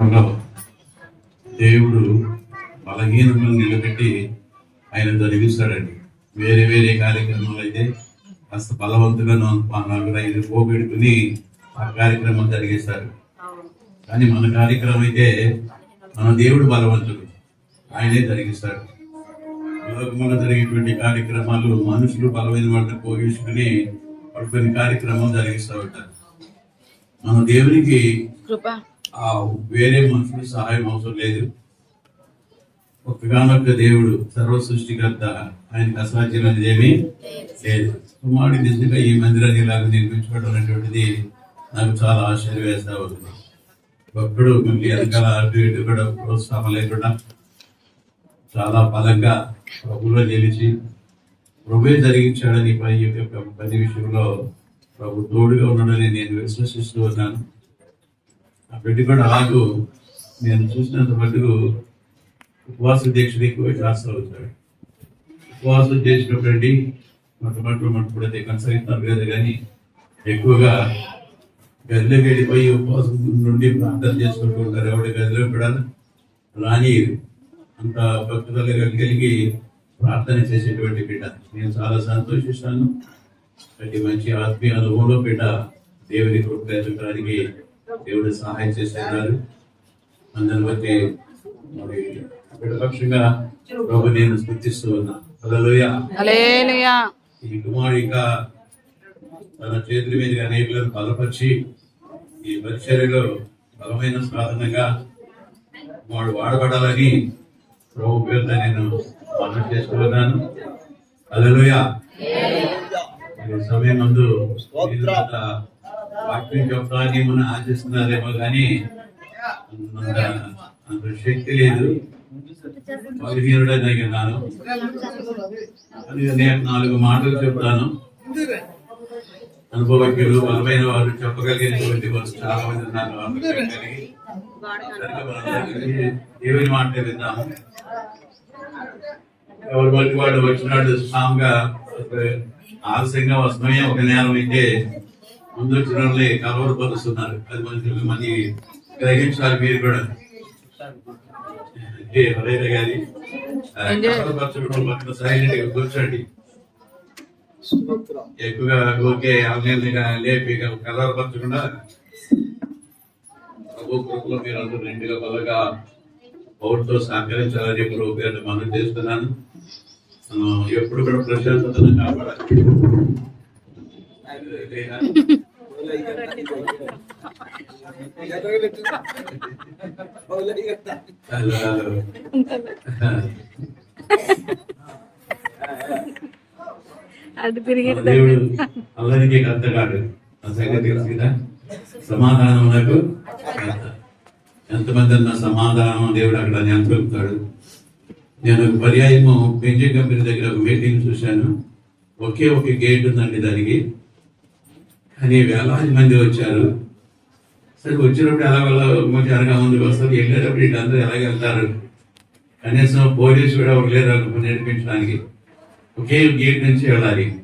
విషయంలో దేవుడు బలహీనతను నిలబెట్టి ఆయన జరిగిస్తాడండి వేరే వేరే కార్యక్రమాలు అయితే కాస్త బలవంతుగా నలుగురు ఐదు ఆ కార్యక్రమం జరిగేస్తారు. కానీ మన కార్యక్రమం అయితే మన దేవుడు బలవంతుడు. ఆయనే జరిగిస్తాడు. లోకంలో జరిగేటువంటి కార్యక్రమాలు మనుషులు బలమైన వాళ్ళని పోగించుకుని వాళ్ళు కొన్ని కార్యక్రమాలు జరిగిస్తూ ఉంటారు. మన దేవునికి కృప. వేరే మనుషులు సహాయం అవసరం లేదు. ఒక్కగానొక్క దేవుడు సర్వ సృష్టికర్త ఆయనకు అనేది ఏమీ లేదు. కుమారుడి నిజంగా ఈ మందిరాన్ని ఇలాగ నిర్మించుకోవడం అనేటువంటిది నాకు చాలా ఆశ్చర్యం వేస్తా ఉంది. ఒక్కడు మిమ్మల్ని వెనకాల అటు ఇటు కూడా ప్రోత్సాహం లేకుండా చాలా బలంగా ప్రభులో నిలిచి ప్రభువే జరిగించాడని పని యొక్క పని విషయంలో ప్రభు తోడుగా ఉన్నాడని నేను విశ్వసిస్తూ ఉన్నాను. ఆ బిడ్డ కూడా అలాగూ నేను చూసినంత మటుకు ఉపవాస దీక్షలు ఎక్కువ చేస్తూ ఉంటాడు ఉపవాసం చేసినప్పుడు మొట్టమొదటి మొట్టమొదటి కొనసాగిస్తున్నారు కదా కానీ ఎక్కువగా గదిలోకి వెళ్ళిపోయి ఉపవాసం నుండి ప్రార్థన చేసుకుంటూ ఉంటారు. ఎవరి గదిలో కూడా రాని అంత భక్తుల కలిగి ప్రార్థన చేసేటువంటి బిడ్డ నేను చాలా సంతోషిస్తాను. అది మంచి ఆత్మీయ అనుభవంలో బిడ్డ దేవుని కృపడానికి దేవుడు సహాయం చేస్తున్నారు అందరిని బట్టి మరి విడపక్షంగా ప్రభు నేను స్ఫూర్తిస్తూ ఉన్నా. హల్లెలూయా. హల్లెలూయా. ఈ కుమారుడిక తన చేతుల మీదుగా అనేకులను బలపరిచి ఈ పరిచర్యలో బలమైన సాధనగా వాడు వాడబడాలని ప్రభు పేరుతో నేను మనం చేసుకున్నాను అలలుయా సమయం ముందు వాక్యం చెప్పడానికి మనం ఆశిస్తున్నారేమో కానీ అంత శక్తి లేదు. బలహీనుడని ఉన్నాను నేను నాలుగు మాటలు చెప్తాను. అనుభవజ్ఞులు బలమైన వారు చెప్పగలిగినటువంటి వారు చాలా మంది ఉన్నారు. అందుకని దేవుని మాట విన్నాము. ఎవరి బట్టి వాడు వచ్చినాడు స్ట్రాంగ్గా ఆలస్యంగా వస్తున్నాయి ఒక నేరం అయితే ముందు వచ్చిన వాళ్ళని కలవరపరుస్తున్నారు అది మనకి మనకి గ్రహించాలి మీరు కూడా. హరేర గారి కలవరపరచడం సైలెంట్ కూర్చోండి. ఎక్కువగా ఓకే ఆన్లైన్గా లేపి కలవరపరచకుండా ప్రభు కృపలో మీరు అందరూ రెండుగా బలగా పౌరుతో సహకరించాలని ప్రభు పేరు మనం చేస్తున్నాను. ఎప్పుడు కూడా ప్రశాంతతను కాపాడాలి. అది తిరిగి దేవుడు అందరికీ కర్త కాడు. ఆ సంగతి తెలుసు కదా? సమాధానం నాకు ఎంతమంది అన్న సమాధానం దేవుడు అక్కడ నియంత్రిస్తాడు నేను ఒక పర్యాయము పెంజింగ్ కంపెనీ దగ్గర ఒక మీటింగ్ చూశాను. ఒకే ఒక గేట్ ఉందండి దానికి. కానీ వేలాది మంది వచ్చారు. సరే వచ్చినప్పుడు ఎలా వెళ్ళ ముందుకు వస్తారు. వెళ్ళేటప్పుడు వీళ్ళందరూ అందరూ ఎలాగ వెళ్తారు? కనీసం పోలీసు కూడా ఒక లేరు అనుకుని ఒకే గేట్ నుంచి వెళ్ళాలి.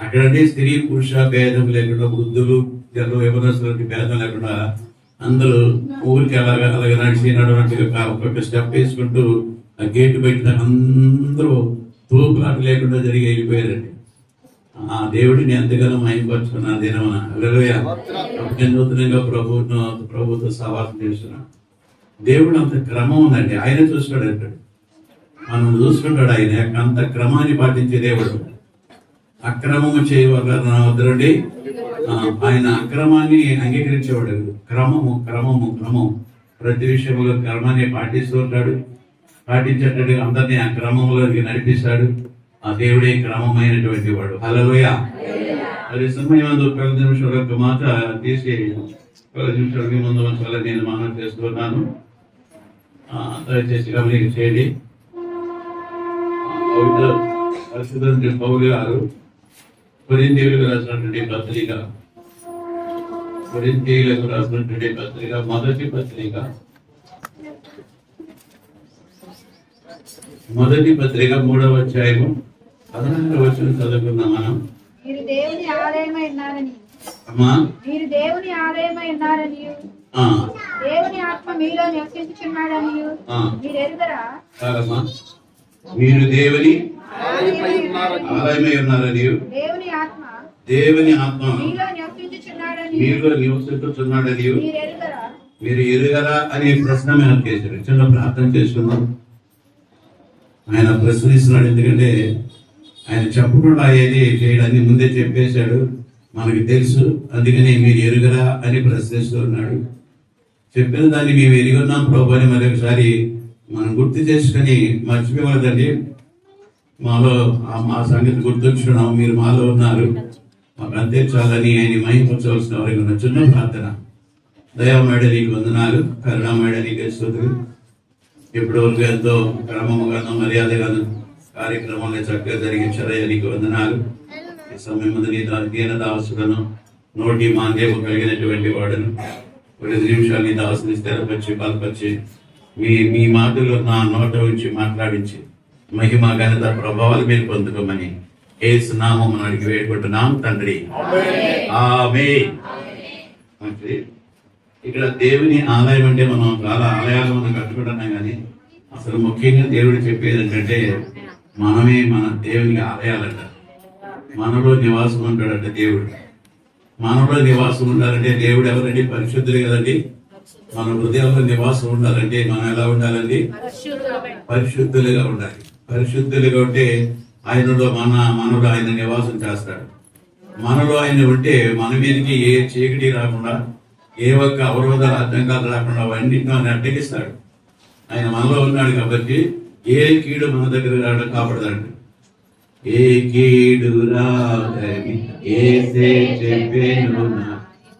అక్కడంటే స్త్రీ పురుష భేదం లేకుండా వృద్ధులు జనం యవనస్తులకి భేదం లేకుండా అందరూ ఊరికి అలాగ అలాగ నడిచి నడవనట్టుగా ఒక్కొక్క స్టెప్ వేసుకుంటూ ఆ గేట్ పెట్టిన అందరూ తూపులాట లేకుండా జరిగి వెళ్ళిపోయారండి. ఆ దేవుడిని ఎంతగానో మైపరుచుకున్న దినమున. నూతనంగా ప్రభుత్వం ప్రభుత్వ సవాసం చేస్తున్నాను దేవుడు అంత క్రమం ఉందండి. ఆయన చూసుకుంటాడు అంటాడు. మనం చూసుకుంటాడు ఆయన. అంత క్రమాన్ని పాటించే దేవుడు. అక్రమము చేయవద్దండి ఆయన అక్రమాన్ని అంగీకరించేవాడు. క్రమము క్రమము క్రమం. ప్రతి విషయంలో క్రమాన్ని పాటిస్తూ ఉంటాడు. పాటించేటట్టు అందరినీ ఆ క్రమంలోకి నడిపిస్తాడు. ఆ దేవుడే క్రమమైనటువంటి వాడు. హలలోయ మరి సమయం పది నిమిషాల యొక్క మాట తీసి పది నిమిషాలకి ముందు వంచాలని నేను మనం చేస్తున్నాను దయచేసి గమనిక చేయండి. పరిశుద్ధి పరిశుద్ధ పౌలు గారు కొరింతీయులకు రాసినటువంటి పత్రిక కొరింతీయులకు రాసినటువంటి పత్రిక మొదటి పత్రిక మొదటి పత్రిక మూడవ అధ్యాయము పదహారు వచ్చిన చదువుకున్నాం మనం. మీరు దేవుని ఆలయమై ఉన్నారని. అమ్మా. మీరు దేవుని ఆలయమై ఉన్నారని. దేవుని ఆత్మ మీలో నివసించుచున్నాడని. మీరు ఎరుగరా కాదమ్మా. మీరు దేవుని ఆలయమై ఉన్నారని. దేవుని ఆత్మ దేవుని ఆత్మ మీలో నివసించుచున్నాడని. మీరు ఎరుగరా మీరు ఎరుగరా అనే ప్రశ్న మీద చేశారు చిన్న ప్రార్థన చేసుకుందాం. ఆయన ప్రశ్నిస్తున్నాడు ఎందుకంటే ఆయన చెప్పకుండా ఏది చేయడాన్ని ముందే చెప్పేశాడు. మనకి తెలుసు. అందుకని మీరు ఎరుగరా అని ప్రశ్నిస్తున్నాడు. చెప్పిన దాన్ని మేము ఎరిగి ఉన్నాం ప్రభు అని మరొకసారి మనం గుర్తు చేసుకుని మర్చిపోవద్దండి. మాలో ఆ మా సంగతి గుర్తుంచున్నాం మీరు మాలో ఉన్నారు. మాకు అంతే చాలని ఆయన మహింపవలసిన వారికి ఉన్న. చిన్న ప్రార్థన. దయామేడ నీకు వందనాలు. కరుణామేడ నీకు స్తుతులు వరకు ఎంతో క్రమముగాను మర్యాదగాను కార్యక్రమాన్ని చక్కగా జరిగించారయ్యా. నీకు వందనాలు. ఈ సమయం దీన దాసులను నోటి మాంద్యము కలిగినటువంటి వాడును. కొద్ది నిమిషాలు నీ దాసుని స్థిరపరిచి బలపరిచి మీ మీ మాటలు నా నోట ఉంచి మాట్లాడించి మహిమ ఘనత ప్రభావాలు మీరు పొందుకోమని ఏసు నామం అడిగి వేడుకుంటున్నాం తండ్రి. ఆమె ఇక్కడ దేవుని ఆలయం అంటే మనం చాలా ఆలయాలు మనం కట్టుకుంటున్నాం కానీ అసలు ముఖ్యంగా దేవుడు చెప్పేది ఏంటంటే మనమే మన దేవునికి ఆలయాలంట. మనలో నివాసం ఉంటాడంటే దేవుడు. మనలో నివాసం ఉండాలంటే దేవుడు ఎవరండి? పరిశుద్ధులు కదండి. మన హృదయంలో నివాసం ఉండాలంటే మనం ఎలా ఉండాలండి? పరిశుద్ధులుగా ఉండాలి. పరిశుద్ధులుగా ఉంటే ఆయనలో మన మనలో ఆయన నివాసం చేస్తాడు. మనలో ఆయన ఉంటే మన మీదకి ఏ చీకటి రాకుండా ఏ ఒక్క అవరోధాలు అడ్డంకాలు రాకుండా అవన్నింటిని ఆయన అడ్డగిస్తాడు ఆయన మనలో ఉన్నాడు కాబట్టి ఏ కీడు మన దగ్గర రావడం కాపాడదండి ఏ కీడు రాదని ఏసే చెప్పేను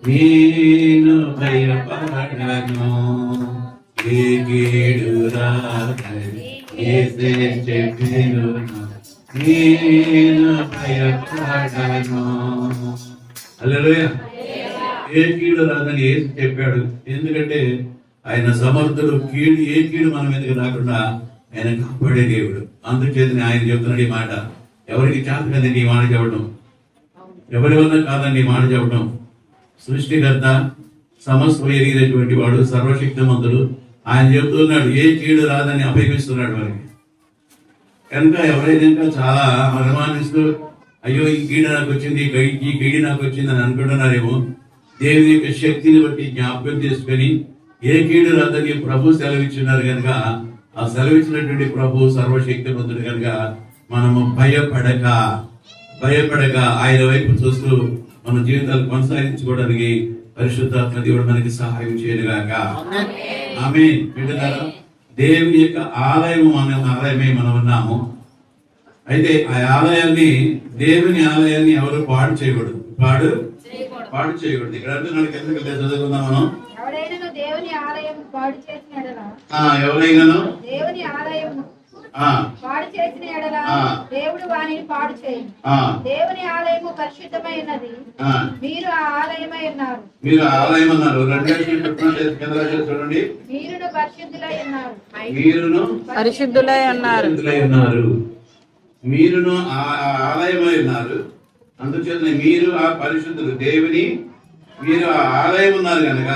నేను భయపడను. ఏ కీడు రాదని ఏసే చెప్పేను నేను భయపడను. హల్లెలూయా. ఏ కీడు రాదని ఏసు చెప్పాడు. ఎందుకంటే ఆయన సమర్థుడు కీడు ఏ కీడు మన మీదకి రాకుండా ఆయన కాపాడే దేవుడు. అందుచేతనే ఆయన చెప్తున్నాడు ఈ మాట. ఎవరికి చేత కదండి ఈ మాట చెప్పడం. ఎవరి వల్ల కాదండి ఈ మాట చెప్పడం. సృష్టికర్త సమస్త ఎరిగినటువంటి వాడు సర్వశక్తిమంతుడు. ఆయన చెబుతున్నాడు ఏ కీడు రాదని అపయోగిస్తున్నాడు వారికి. కనుక ఎవరైనా ఇంకా చాలా అనుమానిస్తూ అయ్యో ఈ కీడు నాకు వచ్చింది ఈ గై- నాకు వచ్చింది అని అనుకుంటున్నారేమో. దేవుని యొక్క శక్తిని బట్టి జ్ఞాపకం చేసుకొని ఏ కీడు రాదని ప్రభు సెలవిచ్చున్నారు కనుక ఆ సెలవిచ్చినటువంటి ప్రభు సర్వశక్తివంతుడు కనుక మనము భయపడక భయపడక ఆయన వైపు చూస్తూ మన జీవితాలు కొనసాగించుకోవడానికి పరిశుద్ధాత్మ దేవుడు మనకి సహాయం చేయనుగాక. ఆమె వింటున్నారా? దేవుని యొక్క ఆలయం మన ఆలయమే మనం ఉన్నాము. అయితే ఆ ఆలయాన్ని దేవుని ఆలయాన్ని ఎవరు పాడు చేయకూడదు. పాడు పాడు చేయకూడదు. ఇక్కడ అంటున్నాడు వెళ్ళి చదువుకుందాం మనం? ఎవడైనా దేవుని ఆలయం పాడు చేసిన ఎడల? ఆ, ఎవరైనాను? దేవుని ఆలయం ఆ, పాడు చేసిన ఎడల ఆ. దేవుడు వానిని పాడు చేయి. ఆ, దేవుని ఆలయము పరిశుద్ధమైనది ఆ. మీరు ఆ ఆలయమై ఉన్నారు. మీరు ఆలయం అన్నారు. చూడండి. మీరును పరిశుద్ధులై ఉన్నారు. మీరును పరిశుద్ధులై ఉన్నారు. పరిశుద్ధులై ఉన్నారు. మీరును ఆలయమై ఉన్నారు. అందుచేత మీరు ఆ పరిశుద్ధులు దేవుని మీరు ఆ ఆలయం ఉన్నారు కనుక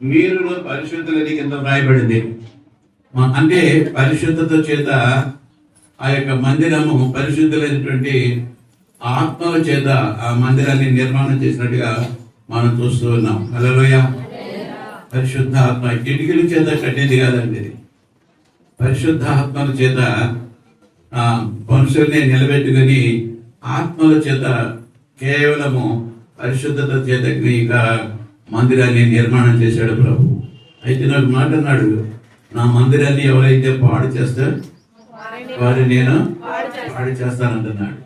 మీరు పరిశుద్ధులని కింద వ్రాయబడింది. అంటే పరిశుద్ధత చేత ఆ యొక్క మందిరము పరిశుద్ధులైనటువంటి ఆత్మల చేత ఆ మందిరాన్ని నిర్మాణం చేసినట్టుగా మనం చూస్తూ ఉన్నాం. హలోయ పరిశుద్ధ ఆత్మ కిటికీల చేత కట్టేది కాదండి ఇది. పరిశుద్ధ ఆత్మల చేత ఆ మనుషుల్ని నిలబెట్టుకుని ఆత్మల చేత కేవలము పరిశుద్ధత చేత ఇక మందిరాన్ని నిర్మాణం చేశాడు ప్రభు. అయితే నాకు మాట అన్నాడు నా మందిరాన్ని ఎవరైతే పాడు చేస్తారు వారి నేను పాడు చేస్తానంటున్నాడు.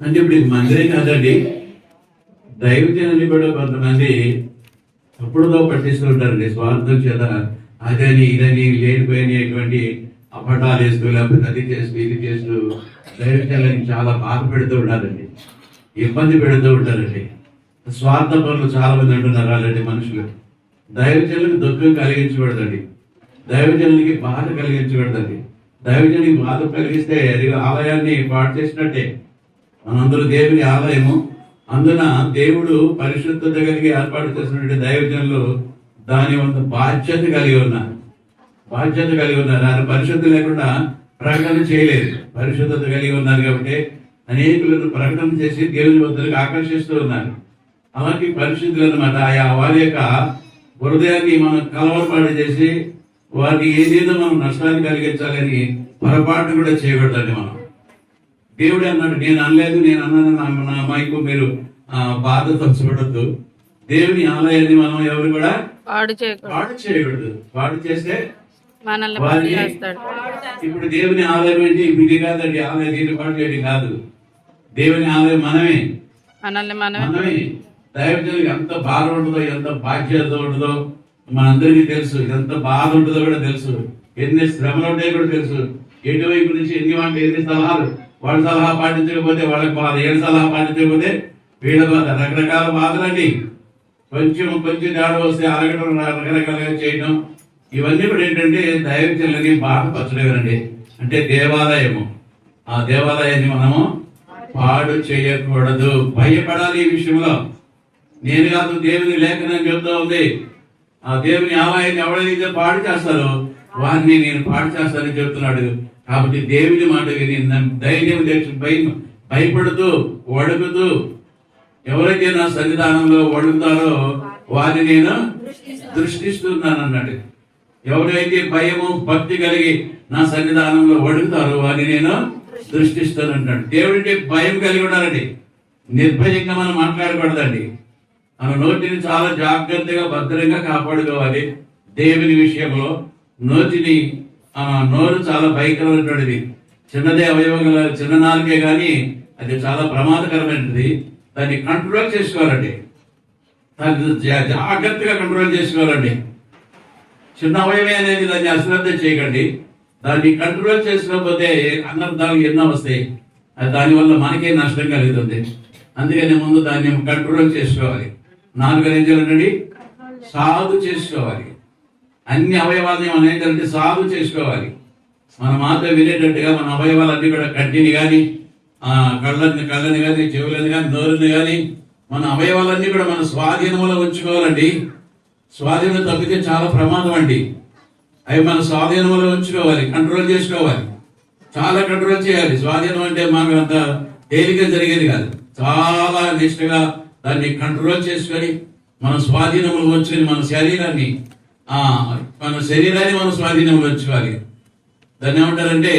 అంటే ఇప్పుడు ఇది మందిరే కాదండి దైవజనులు కూడా కొంతమంది తప్పుడుగా పట్టిస్తుంటారండి స్వార్థం చేత అదని ఇదని లేనిపోయినటువంటి అపటాలు వేస్తూ లేకపోతే అది చేస్తూ ఇది చేస్తూ దైవజనులని చాలా బాధ పెడుతూ ఉంటారండి ఇబ్బంది పెడుతూ ఉంటారండి స్వార్థ పనులు చాలా మంది అంటున్నారు అలాంటి మనుషులు. దైవజనులకు దుఃఖం కలిగించబడదండి దైవజనులకి బాధ కలిగించబడదండి దైవజనునికి బాధ కలిగిస్తే అది ఆలయాన్ని పాడు చేసినట్టే. మనందరూ దేవుని ఆలయము. అందున దేవుడు పరిశుద్ధత కలిగి ఏర్పాటు చేసినటువంటి దైవజనులు దాని వంత బాధ్యత కలిగి ఉన్నారు. బాధ్యత కలిగి ఉన్నారు. ఆయన పరిశుద్ధి లేకుండా ప్రకటన చేయలేదు. పరిశుద్ధత కలిగి ఉన్నారు కాబట్టి అనేకులను ప్రకటన చేసి దేవుని వద్దకు ఆకర్షిస్తూ ఉన్నారు. అలాంటి పరిస్థితులు అనమాట ఆయా వారి యొక్క హృదయాన్ని మనం కలవరపాటు చేసి వారికి ఏదేదో మనం నష్టాన్ని కలిగించాలని పొరపాటు కూడా చేయకూడదండి మనం. దేవుడు అన్నాడు నేను అనలేదు నేను అన్నాను నా మైకు మీరు ఆ, బాధతో చూడొద్దు దేవుని ఆలయాన్ని మనం ఎవరు కూడా పాడు చేయకూడదు. పాడు చేస్తే మనల్ని ఇప్పుడు దేవుని ఆలయం ఏంటి? ఇది కాదండి ఆలయం చేయడం కాదు. దేవుని ఆలయం మనమే. మనల్ని మనమే. మనమే. దైవజనులకు ఎంత బాధ ఉంటుందో ఎంత బాధ్యత ఉంటుందో మనందరికీ తెలుసు. ఎంత బాధ ఉంటుందో కూడా తెలుసు. ఎన్ని శ్రమలు ఉంటాయో కూడా తెలుసు. ఎటువైపు నుంచి ఎన్ని వాళ్ళు ఎన్ని సలహాలు. వాళ్ళ సలహా పాటించకపోతే వాళ్ళకి బాధ. ఏడు సలహా పాటించకపోతే వీళ్ళ బాధ. రకరకాల బాధలండి. కొంచెం కొంచెం తేడా వస్తే అరగడం రకరకాలుగా చేయడం ఇవన్నీ కూడా ఏంటంటే దైవజనులని బాధపరచలేవనండి అంటే దేవాలయము. ఆ దేవాలయాన్ని మనము పాడు చేయకూడదు. భయపడాలి ఈ విషయంలో. నేను కాదు దేవుని లేఖనం చెబుతా ఉంది. ఆ దేవుని ఆలయాన్ని ఎవరైతే పాడు చేస్తారో వారిని నేను పాడు చేస్తానని చెప్తున్నాడు కాబట్టి దేవుని మాట విని ధైర్యం తెచ్చి భయం భయపడుతూ వడుకుతూ ఎవరైతే నా సన్నిధానంలో వడుకుతారో వారిని నేను దృష్టిస్తున్నాను అన్నాడు ఎవరైతే భయము భక్తి కలిగి నా సన్నిధానంలో వడుకుతారో వారిని నేను దృష్టిస్తాను అంటాడు దేవుడికి భయం కలిగి ఉండాలండి. నిర్భయంగా మనం మాట్లాడకూడదండి. మన నోటిని చాలా జాగ్రత్తగా భద్రంగా కాపాడుకోవాలి. దేవుని విషయంలో నోటిని నోరు చాలా భయంకరమైనటువంటిది. చిన్నదే అవయవం చిన్న నాలుగే కానీ అది చాలా ప్రమాదకరమైనది. దాన్ని కంట్రోల్ చేసుకోవాలండి. దాన్ని జాగ్రత్తగా కంట్రోల్ చేసుకోవాలండి. చిన్న అవయవే అనేది దాన్ని అశ్రద్ధ చేయకండి. దాన్ని కంట్రోల్ చేసుకోకపోతే అనర్థాలు ఎన్నో వస్తాయి. అది దానివల్ల మనకే నష్టం కలుగుతుంది. అందుకని ముందు దాన్ని కంట్రోల్ చేసుకోవాలి. నాలుగు ఏం చేయాలండి సాగు చేసుకోవాలి. అన్ని అవయవాలని మనం ఏంటంటే సాగు చేసుకోవాలి. మన మాట వినేటట్టుగా మన అవయవాలన్నీ కూడా కంటిని కానీ కళ్ళని కళ్ళని కానీ చెవులని కానీ నోరుని కానీ మన అవయవాలన్నీ కూడా మన స్వాధీనంలో ఉంచుకోవాలండి. స్వాధీనం తప్పితే చాలా ప్రమాదం అండి. అవి మన స్వాధీనంలో ఉంచుకోవాలి కంట్రోల్ చేసుకోవాలి. చాలా కంట్రోల్ చేయాలి. స్వాధీనం అంటే మాకు అంత తేలిక జరిగేది కాదు. చాలా నిష్ఠగా దాన్ని కంట్రోల్ చేసుకొని మన స్వాధీనంలో ఉంచుకొని మన శరీరాన్ని ఆ మన శరీరాన్ని మన స్వాధీనంలో ఉంచుకోవాలి. దాన్ని ఏమంటారంటే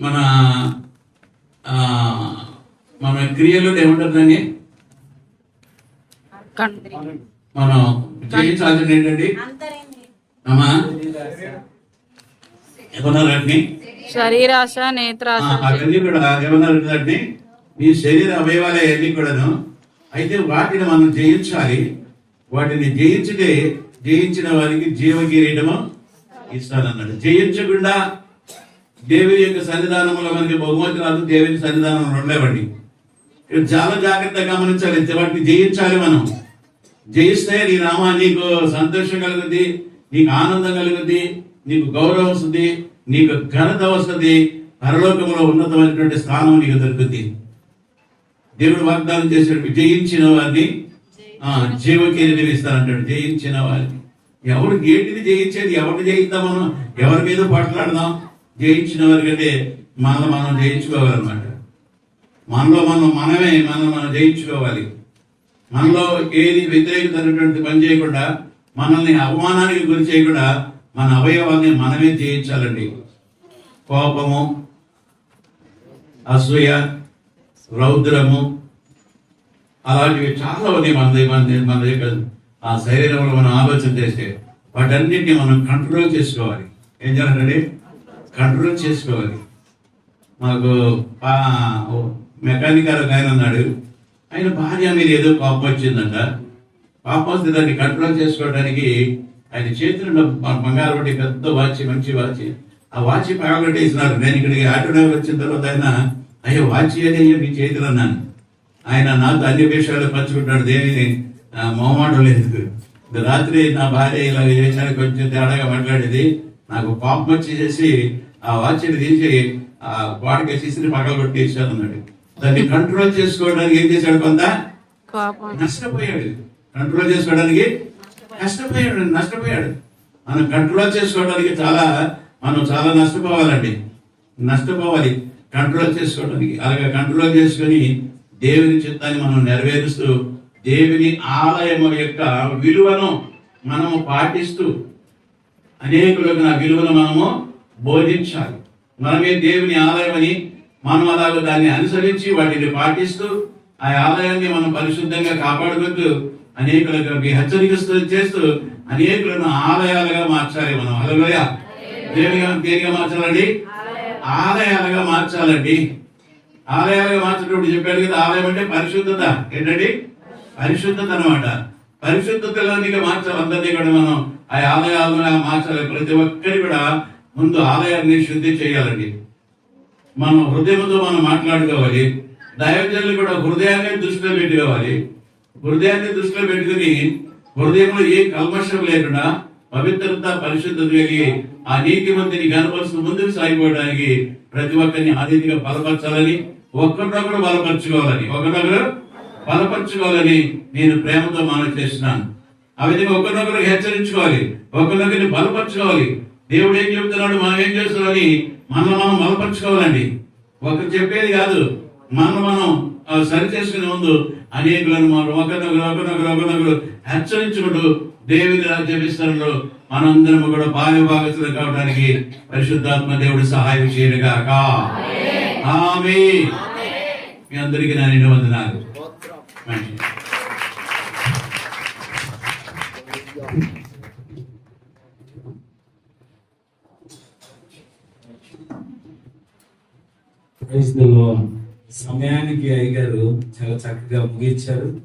మన మన క్రియలు ఏమంటారు దాన్ని? మనం జయించాల్సింది ఏంటండి అమ్మా. ఏమన్నారు వాటిని? శరీరాశ నేత్రాశ. అవన్నీ కూడా ఏమన్నారు మీ శరీర అవయవాలే అన్ని కూడాను. అయితే వాటిని మనం జయించాలి. వాటిని జయించితే జయించిన వారికి జీవ కిరీటము ఇస్తానన్నాడు. జయించకుండా దేవుని యొక్క సన్నిధానంలో మనకి బహుమతి రాదు దేవుని సన్నిధానంలో ఉండలేవండి ఇక్కడ చాలా జాగ్రత్తగా గమనించాలి. వాటిని జయించాలి మనం. జయిస్తే నీ నామా నీకు సంతోషం కలుగుద్ది నీకు ఆనందం కలుగుద్ది నీకు గౌరవం వస్తుంది నీకు ఘనత వస్తుంది పరలోకంలో ఉన్నతమైనటువంటి స్థానం నీకు దొరుకుతుంది దేవుడు వాగ్దానం చేశాడు జయించిన వారిని ఆ జీవకేరిని ఇస్తానంటాడు జయించిన వారిని. ఎవరు గేటిని జయించేది ఎవరిని జయిద్దాం మనం ఎవరి మీద పట్లాడదాం? జయించిన వారికంటే మనలో మనం జయించుకోవాలన్నమాట. మనలో మనం మనమే మనం మనం జయించుకోవాలి. మనలో ఏది వ్యతిరేకత అనేటువంటి పని చేయకుండా మనల్ని అవమానానికి గురి చేయకుండా మన అవయవాన్ని మనమే జయించాలండి. కోపము అసూయ రౌద్రము అలాంటివి చాలా ఉన్నాయి మన మన మన దగ్గర. ఆ శరీరంలో మనం ఆలోచన చేస్తే వాటన్నిటిని మనం కంట్రోల్ చేసుకోవాలి. ఏం చేయాలండి కంట్రోల్ చేసుకోవాలి. మాకు మెకానిక్ గారు ఆయన అన్నాడు ఆయన భార్య మీద ఏదో కోపం వచ్చిందంట. కోపం వస్తే దాన్ని కంట్రోల్ చేసుకోవడానికి ఆయన చేతిలో బ- బంగారు ఒకటి పెద్ద వాచి మంచి వాచి ఆ వాచ్ పగలగొట్టేసినారు నేను ఇక్కడికి ఆటో డ్రైవర్ వచ్చిన తర్వాత ఆయన అయ్యో వాచి ఏది అయ్యో మీ చేతిలో అన్నాను. ఆయన నాతో అన్ని విషయాలు పంచుకుంటాడు దేనిని? ఆ, మొహమాటం లేదు. రాత్రి నా భార్య ఇలా చేశాను కొంచెం తేడాగా మాట్లాడేది. నాకు పాపం వచ్చేసేసి ఆ వాచ్ని తీసి ఆ గోడకి తీసి పగల కొట్టేసాను అన్నాడు. దాన్ని కంట్రోల్ చేసుకోవడానికి ఏం చేశాడు కొంత? నష్టపోయాడు. కంట్రోల్ చేసుకోవడానికి కష్టపోయాడు నష్టపోయాడు. మనం కంట్రోల్ చేసుకోవడానికి చాలా మనం చాలా నష్టపోవాలండి. నష్టపోవాలి. కంట్రోల్ చేసుకోవడానికి. అలాగే కంట్రోల్ చేసుకొని దేవుని చిత్తాన్ని మనం నెరవేరుస్తూ దేవుని ఆలయం యొక్క విలువను మనము పాటిస్తూ అనేకులకు నా విలువను మనము బోధించాలి. మనమే దేవుని ఆలయం అని మానవదాలు దాన్ని అనుసరించి వాటిని పాటిస్తూ ఆ ఆలయాన్ని మనం పరిశుద్ధంగా కాపాడుకుంటూ అనేకులకు అవి హెచ్చరికస్తూ చేస్తూ అనేకులను ఆలయాలుగా మార్చాలి మనం. అలలోయ దేనిగా దేనిగా మార్చాలండి? ఆలయాలుగా మార్చాలండి. ఆలయాలుగా మార్చేటప్పుడు చెప్పాడు కదా ఆలయం అంటే పరిశుద్ధత. ఏంటండి? పరిశుద్ధత అనమాట పరిశుద్ధతలోనికి మార్చాలి అందరినీ కూడా మనం. ఆ ఆలయాలుగా మార్చాలి. ప్రతి ఒక్కరి కూడా ముందు ఆలయాన్ని శుద్ధి చేయాలండి. మనం హృదయంతో మనం మాట్లాడుకోవాలి. దైవజనులు కూడా హృదయాన్ని దృష్టిలో పెట్టుకోవాలి. హృదయాన్ని దృష్టిలో పెట్టుకుని హృదయంలో ఏ కల్మషం లేకుండా పవిత్రత పరిశుద్ధత కలిగి ఆ నీతి మంత్రిని కనపరుస్తూ ముందుకు సాగిపోవడానికి ప్రతి ఒక్కరిని ఆ బలపరచాలని ఒక్కరినొకరు బలపరచుకోవాలని ఒకరినొకరు బలపరచుకోవాలని నేను ప్రేమతో మనం చేస్తున్నాను. ఆ విధంగా ఒకరినొకరు హెచ్చరించుకోవాలి ఒకరినొకరిని బలపరచుకోవాలి. దేవుడు ఏం చెబుతున్నాడు మనం ఏం చేస్తున్నామని మనల్ని మనం బలపరచుకోవాలండి. ఒకరు చెప్పేది కాదు మనం మనం సరి చేసుకునే ముందు అనేకులను మనం ఒకరినొకరు ఒకరినొకరు ఒకరినొకరు హెచ్చరించుకుంటూ దేవుని రాజ్య విస్తరణలో మనందరం కూడా భావి భాగస్తులు కావడానికి పరిశుద్ధాత్మ దేవుడు సహాయం చేయనుగాక. ఆమె మీ అందరికీ నా నిండు వందనాలు. మంచిది. సమయానికి అయ్యగారు చాలా చక్కగా ముగించారు.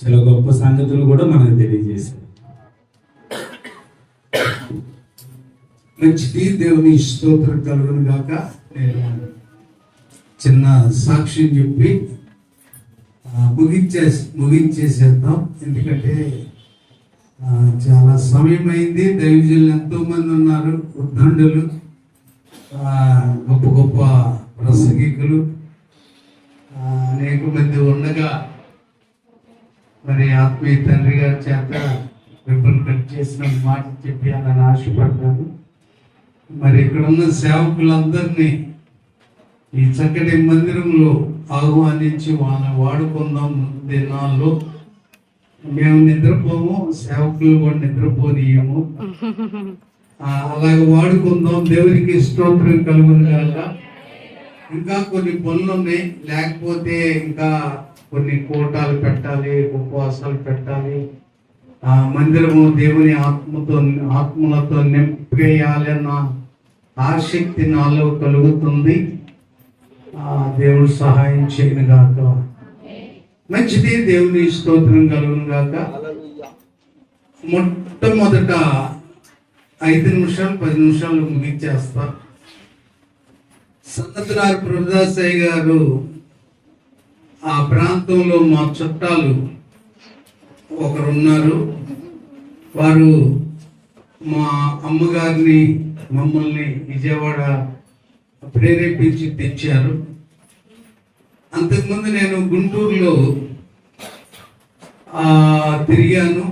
చాలా గొప్ప సంగతులు కూడా మనకు తెలియజేశారు. మంచిది దేవుని స్తోత్రం కలుగును గాక. నేను చిన్న సాక్ష్యం చెప్పి ముగించే ముగించేసేద్దాం. ఎందుకంటే చాలా సమయం అయింది దైవజులు ఎంతో మంది ఉన్నారు. ఉద్దండులు. గొప్ప గొప్ప ప్రసంగికులు అనేక మంది ఉండగా మరి ఆత్మీయ తండ్రి గారి చేత రిబ్బన్ కట్ చేసిన మాట చెప్పి అని ఆశపడ్డాను. మరి ఇక్కడ ఉన్న సేవకులందరినీ ఈ చక్కటి మందిరంలో ఆహ్వానించి వాళ్ళని వాడుకుందాం దినాల్లో. మేము నిద్రపోము సేవకులు కూడా నిద్రపోనీయము. అలాగే వాడుకుందాం. దేవునికి స్తోత్రం కలుగును కాక ఇంకా కొన్ని పనులు ఉన్నాయి లేకపోతే ఇంకా కొన్ని కోటాలు పెట్టాలి ఉపవాసాలు పెట్టాలి. ఆ మందిరము దేవుని ఆత్మతో ఆత్మలతో నింపేయాలన్న ఆసక్తి నాలో కలుగుతుంది. ఆ దేవుడు సహాయం చేయను గాక. మంచిది దేవుని స్తోత్రం కలుగును గాక. మొట్టమొదట ఐదు నిమిషాలు పది నిమిషాలు ముగించేస్తా సన్నతనారు ప్రభుదాసయ్య గారు ఆ ప్రాంతంలో మా చుట్టాలు ఒకరున్నారు. వారు మా అమ్మగారిని మమ్మల్ని విజయవాడ ప్రేరేపించి తెచ్చారు. అంతకుముందు నేను గుంటూరులో తిరిగాను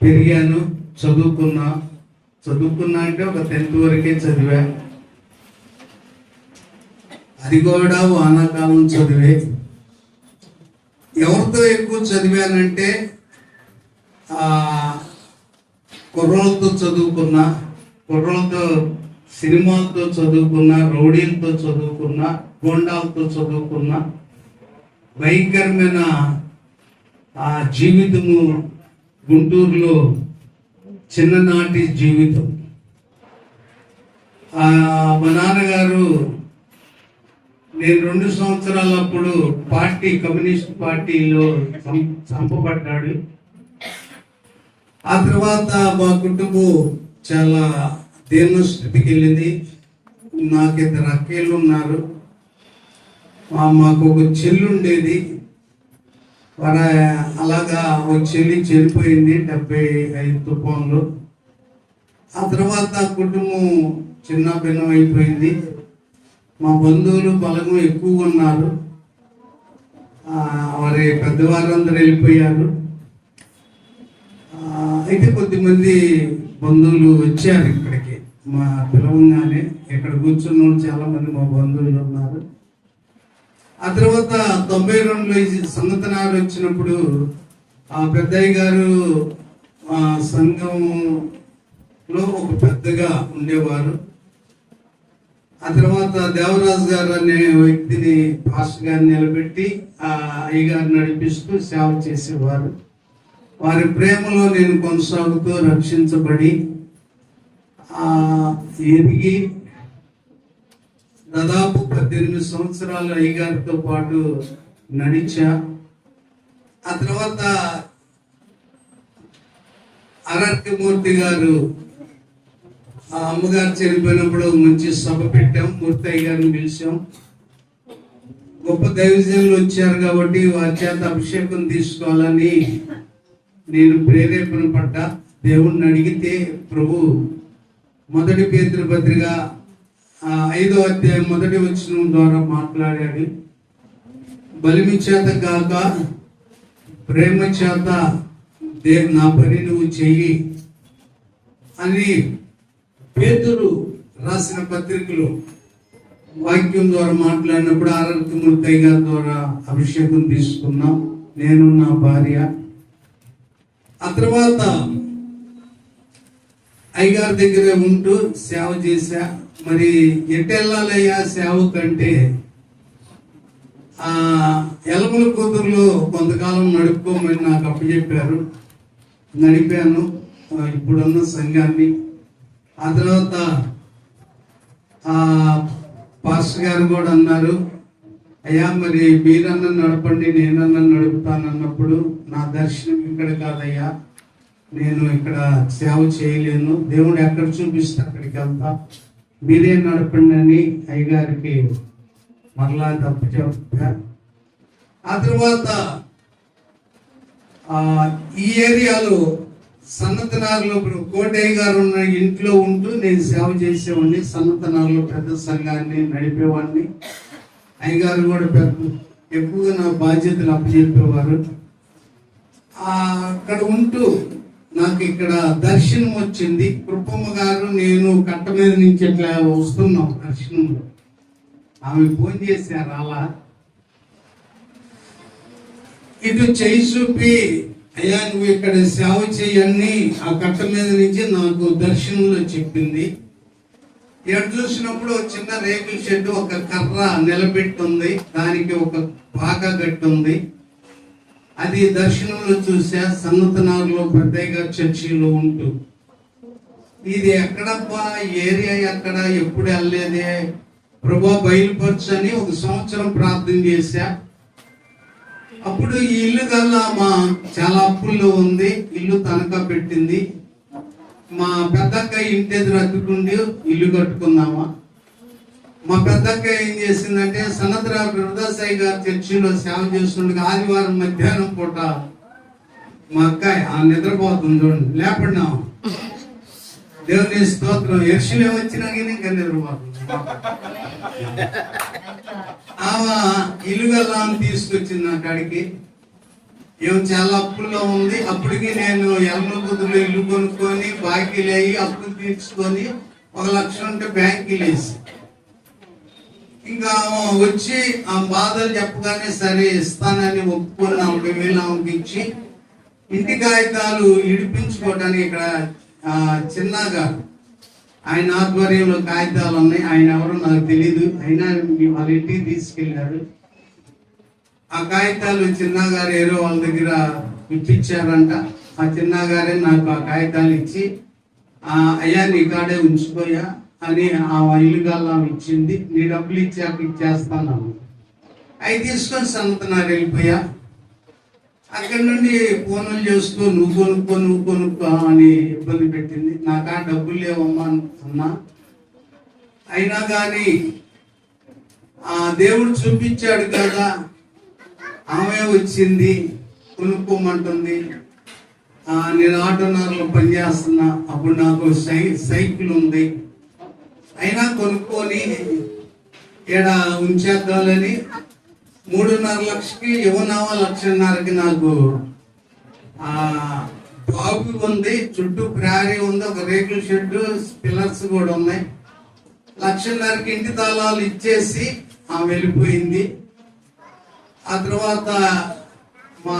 పెరిగాను చదువుకున్నా. చదువుకున్నా అంటే ఒక టెన్త్ వరకే చదివా. అది కూడా వానాకాలం చదివే. ఎవరితో ఎక్కువ చదివానంటే ఆ కుర్రోళ్ళతో చదువుకున్నా కుర్రోళ్ళతో సినిమాలతో చదువుకున్నా రౌడీలతో చదువుకున్నా గోండాలతో చదువుకున్నా భయంకరమైన ఆ జీవితము గుంటూరులో చిన్ననాటి జీవితం. మా నాన్నగారు నేను రెండు సంవత్సరాలప్పుడు పార్టీ కమ్యూనిస్ట్ పార్టీలో చంపబడ్డాడు. ఆ తర్వాత మా కుటుంబం చాలా దీర్ణ స్థితికి వెళ్ళింది నాకు ఇద్దరు అక్కలు ఉన్నారు మాకు ఒక చెల్లి ఉండేది వారు అలాగా ఒక చెల్లి చనిపోయింది డెబ్బై ఐదు తుఫాన్లో. ఆ తర్వాత కుటుంబం చిన్న భిన్నం అయిపోయింది మా బంధువులు బలగం ఎక్కువగా ఉన్నారు. వారి పెద్దవారందరూ వెళ్ళిపోయారు. అయితే కొద్దిమంది బంధువులు వచ్చారు ఇక్కడికి. మా పిలవంగానే ఇక్కడ కూర్చున్న వాళ్ళు చాలా మంది మా బంధువులు ఉన్నారు. ఆ తర్వాత తొంభై రెండులో సంగతనాలు వచ్చినప్పుడు ఆ పెద్దయ్య గారు ఆ సంఘంలో ఒక పెద్దగా ఉండేవారు. ఆ తర్వాత దేవరాజు గారు అనే వ్యక్తిని పాస్టర్ గారిని నిలబెట్టి ఆ అయ్యగారు నడిపిస్తూ సేవ చేసేవారు. వారి ప్రేమలో నేను కొనసాగుతూ రక్షించబడి ఎదిగి దాదాపు పద్దెనిమిది సంవత్సరాలు అయ్యగారితో పాటు నడిచా. ఆ తర్వాత అరక్కమూర్తి గారు ఆ అమ్మగారు చనిపోయినప్పుడు మంచి సభ పెట్టాం మూర్తయ్య గారిని పిలిచాం. గొప్ప దైవజనులు వచ్చారు కాబట్టి వారి చేత అభిషేకం తీసుకోవాలని నేను ప్రేరేపణ పడ్డా. దేవుణ్ణి అడిగితే ప్రభు మొదటి పేతృ పత్రిక ఐదో అధ్యాయం మొదటి వచనం ద్వారా మాట్లాడాడు. బలిమి చేత కాక ప్రేమ చేత దే నా పని నువ్వు చెయ్యి అని పేతురు రాసిన పత్రికలు వాక్యం ద్వారా మాట్లాడినప్పుడు ఆరోగ్య ముద్దయ్య గారి ద్వారా అభిషేకం తీసుకున్నాం. నేను నా భార్య. ఆ తర్వాత అయ్యగారి దగ్గరే ఉంటూ సేవ చేశా. మరి ఎట్టెళ్ళాలయ్యా సేవ కంటే? ఆ ఎలమల కూతురులో కొంతకాలం నడుపుకోమని నాకు అప్పచెప్పారు. నడిపాను. ఇప్పుడున్న సంఘాన్ని ఆ తర్వాత ఆ పాస్టర్ గారు కూడా అన్నారు అయ్యా మరి మీరన్న నడపండి నేనన్న నడుపుతాను అన్నప్పుడు నా దర్శనం ఇక్కడ కాదయ్యా. నేను ఇక్కడ సేవ చేయలేను. దేవుడు ఎక్కడ చూపిస్తే అక్కడికి వెళ్తా. మీరే నడపండి అని అయ్యగారికి మరలా తప్పు చెప్తా ఆ తర్వాత ఈ ఏరియాలో సన్నతనారులో ఇప్పుడు కోటయ్య గారు ఉన్న ఇంట్లో ఉంటూ నేను సేవ చేసేవాడిని. సన్నతనారులో పెద్ద సంఘాన్ని నడిపేవాడిని. అయ్యగారు కూడా పెద్ద ఎక్కువగా నా బాధ్యతలు అప్పచెప్పేవారు. అక్కడ ఉంటూ నాకు ఇక్కడ దర్శనం వచ్చింది. కృపమ్మ గారు నేను కట్ట మీద నుంచి ఇట్లా వస్తున్నాం దర్శనంలో. ఆమె ఫోన్ చేశారు అలా. ఇటు చేయి చూపి అయ్యా నువ్వు ఇక్కడ సేవ చేయని ఆ కట్ట మీద నుంచి నాకు దర్శనంలో చెప్పింది. ఎటు చూసినప్పుడు చిన్న రేకుల షెడ్ ఒక కర్ర నిలబెట్టుంది. దానికి ఒక పాక గట్టి ఉంది అది దర్శనంలో చూసా సన్నతనారులో ప్రత్యేక చర్చిలో ఉంటూ. ఇది ఎక్కడబ్బా ఏరియా ఎక్కడ ఎప్పుడు వెళ్ళలేదే? ప్రభా బయలుపరచు అని ఒక సంవత్సరం ప్రార్థన చేశా. అప్పుడు ఈ ఇల్లు కల్లా మా చాలా అప్పుల్లో ఉంది. ఇల్లు తనఖా పెట్టింది. మా పెద్దక్క ఇంటి ఎదురు అడ్డుకుండి ఇల్లు కట్టుకుందామా. మా పెద్దక్క ఏం చేసిందంటే సనద్ర గురుదాసాయి గారి చర్చిలో సేవ చేస్తుండగా ఆదివారం మధ్యాహ్నం పూట మా అక్క ఆ నిద్రపోతుంది చూడండి లేపడినా. దేవుని స్తోత్రం. యక్షులు ఏమొచ్చినా కానీ ఇంకా నిద్రపోతుంది. ఆమె ఇల్లు వెళ్ళాలని తీసుకొచ్చింది నా కాడికి. ఏమో చాలా అప్పుల్లో ఉంది. అప్పటికి నేను ఎలమ కుదురులో ఇల్లు కొనుక్కొని బాకీలు అయ్యి అప్పులు తీర్చుకొని ఒక లక్ష ఉంటే బ్యాంకులు వేసి ఇంకా వచ్చి ఆ బాధలు చెప్పగానే సరే ఇస్తానని ఒప్పుకొని ఆమెకి వేలు ఆమెకి ఇచ్చి ఇంటి కాగితాలు ఇడిపించుకోవడానికి ఇక్కడ చిన్నగా ఆయన ఆధ్వర్యంలో కాగితాలు ఉన్నాయి. ఆయన ఎవరో నాకు తెలియదు అయినా వాళ్ళ ఇంటికి తీసుకెళ్ళారు. ఆ కాగితాలు చిన్నగారు ఏరో వాళ్ళ దగ్గర ఇప్పించారంట. ఆ చిన్నగారే నాకు ఆ కాగితాలు ఇచ్చి ఆ అయ్యా నీ కాడే ఉంచిపోయా అని ఆ ఇల్లు ఇచ్చింది. నీ డబ్బులు ఇచ్చాక ఇచ్చేస్తాను అవి తీసుకొని సన్నతున్నారు వెళ్ళిపోయా. అక్కడి నుండి ఫోన్లు చేస్తూ నువ్వు కొనుక్కో నువ్వు కొనుక్కో అని ఇబ్బంది పెట్టింది. నాకా డబ్బులు లేవమ్మా అమ్మా అయినా కానీ ఆ దేవుడు చూపించాడు కదా ఆమె వచ్చింది కొనుక్కోమంటుంది. నేను ఆటోనర్లో పనిచేస్తున్నా అప్పుడు నాకు సై సైకిల్ ఉంది. అయినా కొనుక్కొని ఇక్కడ ఉంచేద్దామని మూడున్నర లక్షకి ఇవ్వనావా లక్షన్నరకి నాకు ఆ ఉంది చుట్టూ ప్రారీ ఉంది ఒక రేకుల షెడ్ పిల్లర్స్ కూడా ఉన్నాయి. లక్షన్నరకి ఇంటి తాళాలు ఇచ్చేసి ఆమె వెళ్ళిపోయింది. ఆ తర్వాత మా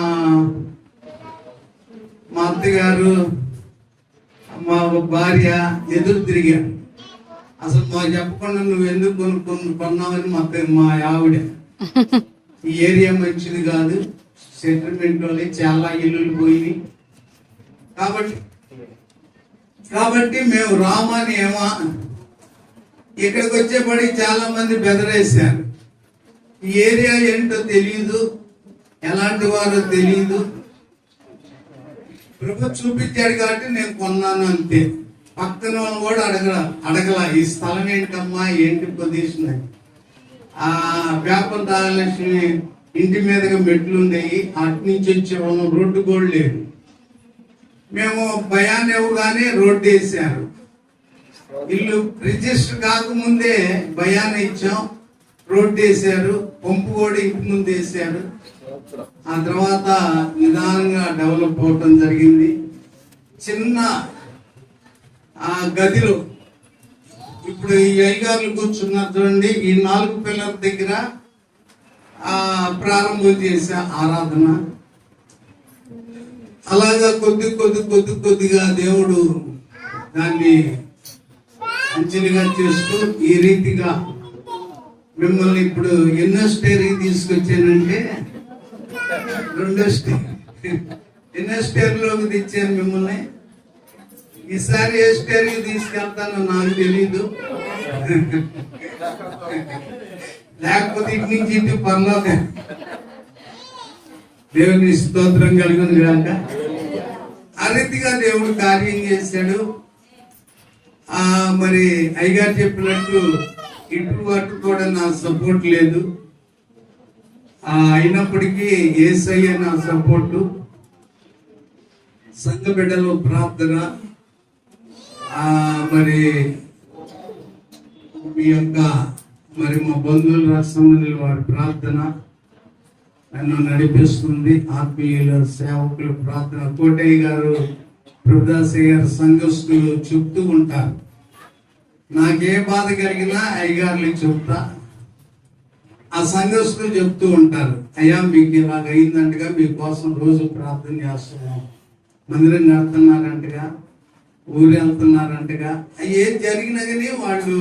మా అత్తగారు మా భార్య ఎదురు తిరిగారు. అసలు మా చెప్పకుండా నువ్వు ఎందుకు కొనుక్కొని కొన్నావని మా అత్త- మా ఆవిడ. ఈ ఏరియా మంచిది కాదు. సెటిల్మెంట్ వల్ల చాలా ఇల్లులు పోయి కాబట్టి కాబట్టి మేము రామని ఏమా ఇక్కడికి వచ్చేపడి చాలా మంది బెదరేశారు. ఈ ఏరియా ఏంటో తెలియదు ఎలాంటి వారో తెలియదు ప్రభు చూపించాడు కాబట్టి నేను కొన్నాను అంతే. పక్కన వాళ్ళు కూడా అడగ అడగల. ఈ స్థలం ఏంటమ్మా? ఏంటి పొజిషన్ అని. ఆ వేపం రాజలక్ష్మి ఇంటి మీదగా మెట్లు ఉన్నాయి. అటు నుంచి వచ్చేవాళ్ళం రోడ్డు కూడా లేదు. మేము భయాన్ని ఇవ్వగానే రోడ్డు వేసారు ఇల్లు రిజిస్టర్ కాకముందే భయాన్ని ఇచ్చాం. రోడ్డు వేసారు పంపు కూడా ఇంటి ముందు వేసారు ఆ తర్వాత నిదానంగా డెవలప్ అవటం జరిగింది. చిన్న ఆ గదిలో ఇప్పుడు ఈ అయ్యగారులు కూర్చున్నారు చూడండి. ఈ నాలుగు పిల్లల దగ్గర ప్రారంభం చేసే ఆరాధన. అలాగా కొద్ది కొద్ది కొద్ది కొద్దిగా దేవుడు దాన్ని అంచెలుగా చేస్తూ ఈ రీతిగా మిమ్మల్ని ఇప్పుడు ఎన్నో స్టేర్కి తీసుకొచ్చానంటే రెండో స్టేర్ ఎన్నో స్టేర్లోకి తెచ్చాను మిమ్మల్ని. ఈసారి ఏ స్టేర్కి తీసుకెళ్తానో నాకు తెలీదు. లేకపోతే ఇటు నుంచి ఇటు పర్లోక దేవుని స్తోత్రం కలిగింది కాక ఆ రీతిగా దేవుడు కార్యం చేశాడు. ఆ మరి అయ్యగారు చెప్పినట్టు ఇటు అటు కూడా నా సపోర్ట్ లేదు. ఆ అయినప్పటికీ ఏసయ్య నా సపోర్టు. సంఘ బిడ్డలు ప్రార్థన. మరి మీ యొక్క మరి మా బంధువుల రాష్ట్రమందుల వారి ప్రార్థన నన్ను నడిపిస్తుంది. ఆత్మీయుల సేవకుల ప్రార్థన. కోటయ్య గారు ప్రభుదాసయ్య గారు సంఘస్థులు చెప్తూ ఉంటారు. నాకే బాధ కలిగినా అయ్యగారులకు చెప్తా. ఆ సంఘస్థులు చెప్తూ ఉంటారు. అయ్యా మీకు ఇలాగ అయిందంటగా మీకోసం రోజు ప్రార్థన చేస్తున్నాం. మందిరం కడుతున్నారంటగా ఊరు వెళ్తున్నారంటగా అవి ఏం జరిగినా కానీ వాళ్ళు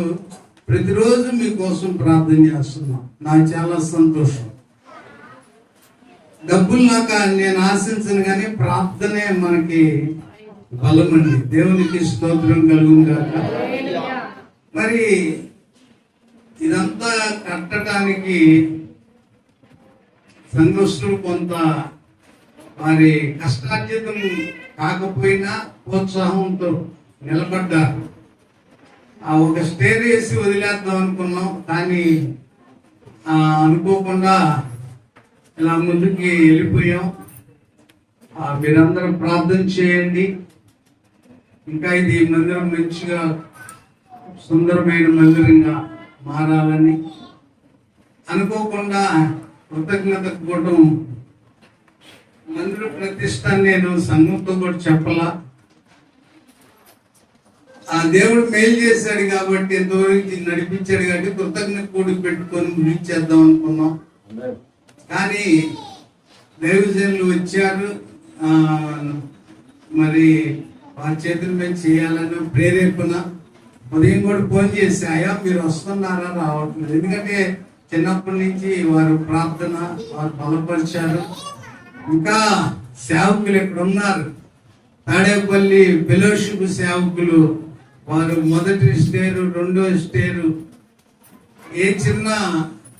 ప్రతిరోజు మీకోసం ప్రార్థన చేస్తున్నాం. నాకు చాలా సంతోషం. డబ్బులు నాకు నేను ఆశించను కానీ ప్రార్థనే మనకి బలమండి. దేవునికి స్తోత్రం కలుగును కాక మరి ఇదంతా కట్టడానికి సంఘస్థులు కొంత వారి కష్టార్జితం కాకపోయినా ప్రోత్సాహంతో నిలబడ్డారు. ఆ ఒక స్టేర్ వేసి వదిలేద్దాం అనుకున్నాం. కానీ అనుకోకుండా ఇలా ముందుకి వెళ్ళిపోయాం. ఆ, మీరందరూ ప్రార్థన చేయండి. ఇంకా ఇది మందిరం మంచిగా సుందరమైన మందిరంగా మారాలని. అనుకోకుండా కృతజ్ఞత కూడటం మందిర ప్రతిష్ట నేను సంఘంతో కూడా చెప్పలా. ఆ దేవుడు మేలు చేశాడు కాబట్టి ఎంతవరకు నడిపించాడు కాబట్టి కృతజ్ఞత కూడి పెట్టుకొని ముగించేద్దాం అనుకున్నాం. కానీ దైవజనులు వచ్చారు. ఆ, మరి వారి చేతుల మీద చేయాలని ప్రేరేపణ. ఉదయం కూడా ఫోన్ చేసి అయ్యా మీరు వస్తున్నారా? రావట్లేదు. ఎందుకంటే చిన్నప్పటి నుంచి వారు ప్రార్థన వారు బలపరిచారు. ఇంకా సేవకులు ఇక్కడ ఉన్నారు తాడేపల్లి ఫెలోషిప్ సేవకులు వారు మొదటి స్టేరు రెండో స్టేరు. ఏ చిన్న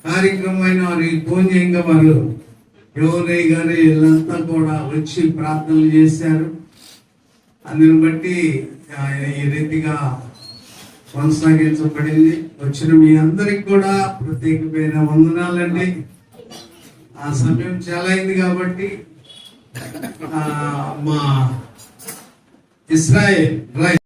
కార్యక్రమం అయినా వారికి ఫోన్ చేయంగా వారు. యువరయ్య గారు వీళ్ళంతా కూడా వచ్చి ప్రార్థనలు చేశారు. అందుని బట్టి ఈ రీతిగా కొనసాగించబడింది. వచ్చిన మీ అందరికి కూడా ప్రత్యేకమైన వందనాలండి. ఆ సమయం చాలా అయింది కాబట్టి మా ఇస్రాయల్ రైట్